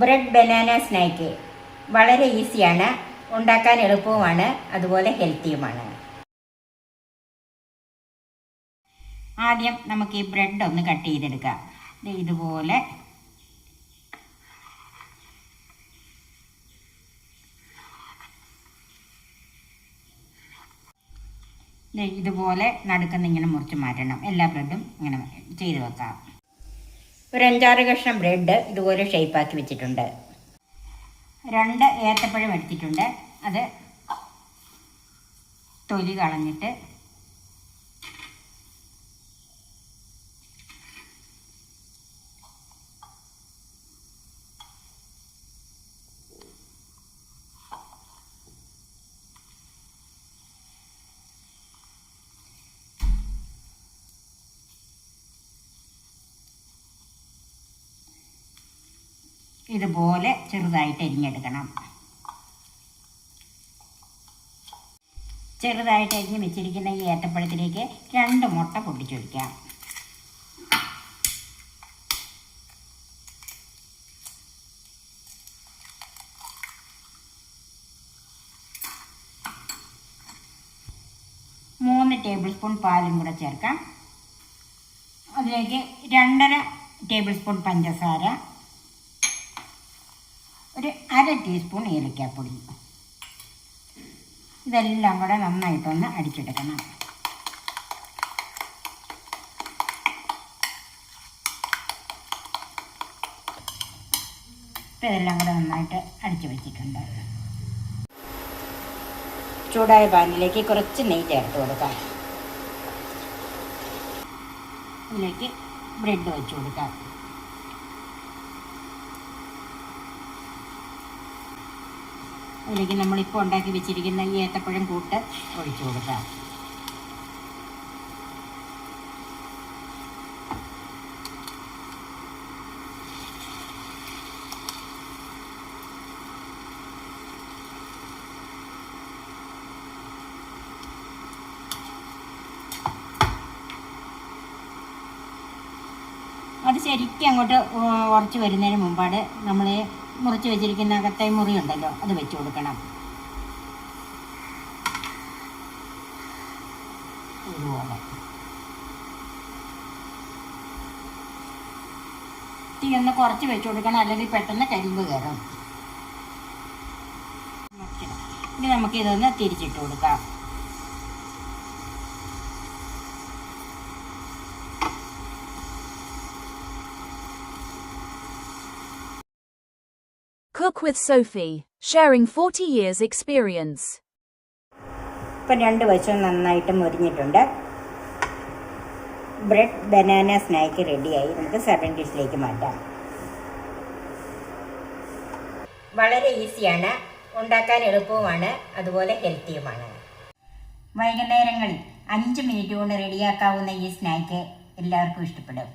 Bread banana snack. വളരെ ഈസിയാണ് ഉണ്ടാക്കാൻ എളുപ്പവുമാണ് അതുപോലെ ഹെൽത്തിയുമാണ്. ആദ്യം നമുക്ക് ഈ ബ്രെഡ് ഒന്ന് കട്ട് ചെയ്തെടുക്കാം. ഇതുപോലെ. ഇതുപോലെ നടുക്കുന്ന ഇങ്ങനെ മുറിച്ച് മാറ്റണം. എല്ലാ ബ്രെഡും ഇങ്ങനെ ചെയ്ത് വെക്കാം. ഒരു അഞ്ചാറ് കഷ്ണം ബ്രെഡ് ഇതുപോലെ ഷേപ്പാക്കി വെച്ചിട്ടുണ്ട്. രണ്ട് ഏത്തപ്പഴം എടുത്തിട്ടുണ്ട്. അത് തൊലി കളഞ്ഞിട്ട് ഇതുപോലെ ചെറുതായിട്ട് അരിഞ്ഞെടുക്കണം. ചെറുതായിട്ട് അരിഞ്ഞ് വെച്ചിരിക്കുന്ന ഈ ഏത്തപ്പഴത്തിലേക്ക് രണ്ട് മുട്ട പൊട്ടിച്ചൊഴിക്കാം മൂന്ന് ടേബിൾ സ്പൂൺ പാലും കൂടെ ചേർക്കാം. അതിലേക്ക് രണ്ടര ടേബിൾ സ്പൂൺ പഞ്ചസാര. അര ടീസ്പൂൺ ഏലക്കാപ്പൊടി. ഇതെല്ലാം കൂടെ നന്നായിട്ടൊന്ന് അടിച്ചെടുക്കണം. ഇതെല്ലാം കൂടെ നന്നായിട്ട് അടിച്ചു വെച്ചിട്ടുണ്ട്. ചൂടായ പാനിലേക്ക് കുറച്ച് നെയ്യ് ചേർത്ത് കൊടുക്കാം. ഇതിലേക്ക് ബ്രെഡ് വെച്ച് കൊടുക്കാം. അതിലേക്ക് നമ്മളിപ്പോൾ ഉണ്ടാക്കി വെച്ചിരിക്കുന്ന ഈ ഏത്തപ്പഴം കൂട്ട് ഒഴിച്ചു കൊടുക്കാം. അത് ശരിക്കും അങ്ങോട്ട് ഉറച്ച് വരുന്നതിന് മുമ്പാട് നമ്മൾ മുറിച്ച് വെച്ചിരിക്കുന്ന അകത്തെ മുറി ഉണ്ടല്ലോ അത് വെച്ച് കൊടുക്കണം. ഇതുപോലെ. തീ ഒന്ന് കുറച്ച് വെച്ച് കൊടുക്കണം അല്ലെങ്കിൽ പെട്ടെന്ന് കരിമ്പ് കയറും. ഇനി നമുക്ക് ഇതൊന്ന് തിരിച്ചിട്ട് കൊടുക്കാം. Cook with Sophie, sharing 40 years' experience. ഇപ്പം രണ്ട് വശവും നന്നായിട്ട് മുരിഞ്ഞിട്ടുണ്ട്. ബ്രെഡ് ബനാന സ്നാക്ക് റെഡിയായി. നമുക്ക് സെർവിങ് ഡിഷിലേക്ക് മാറ്റാം. വളരെ ഈസിയാണ്. ഉണ്ടാക്കാൻ എളുപ്പവുമാണ്. അതുപോലെ ഹെൽത്തിയുമാണ്. വൈകുന്നേരങ്ങളിൽ അഞ്ച് മിനിറ്റ് കൊണ്ട് റെഡിയാക്കാവുന്ന ഈ സ്നാക്ക് എല്ലാവർക്കും ഇഷ്ടപ്പെടും.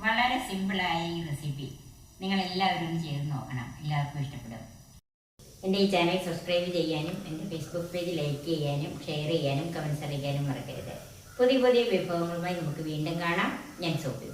വളരെ സിമ്പിളായ ഈ റെസിപ്പി. നിങ്ങൾ എല്ലാവരും ചെയ്ത് നോക്കണം. എല്ലാവർക്കും ഇഷ്ടപ്പെടും. എന്റെ ഈ ചാനൽ സബ്സ്ക്രൈബ് ചെയ്യാനും എന്റെ ഫേസ്ബുക്ക് പേജ് ലൈക്ക് ചെയ്യാനും ഷെയർ ചെയ്യാനും കമൻസ് അറിയിക്കാനും മറക്കരുത്. പുതിയ പുതിയ വിഭവങ്ങളുമായി നമുക്ക് വീണ്ടും കാണാം. ഞാൻ സോപ്പി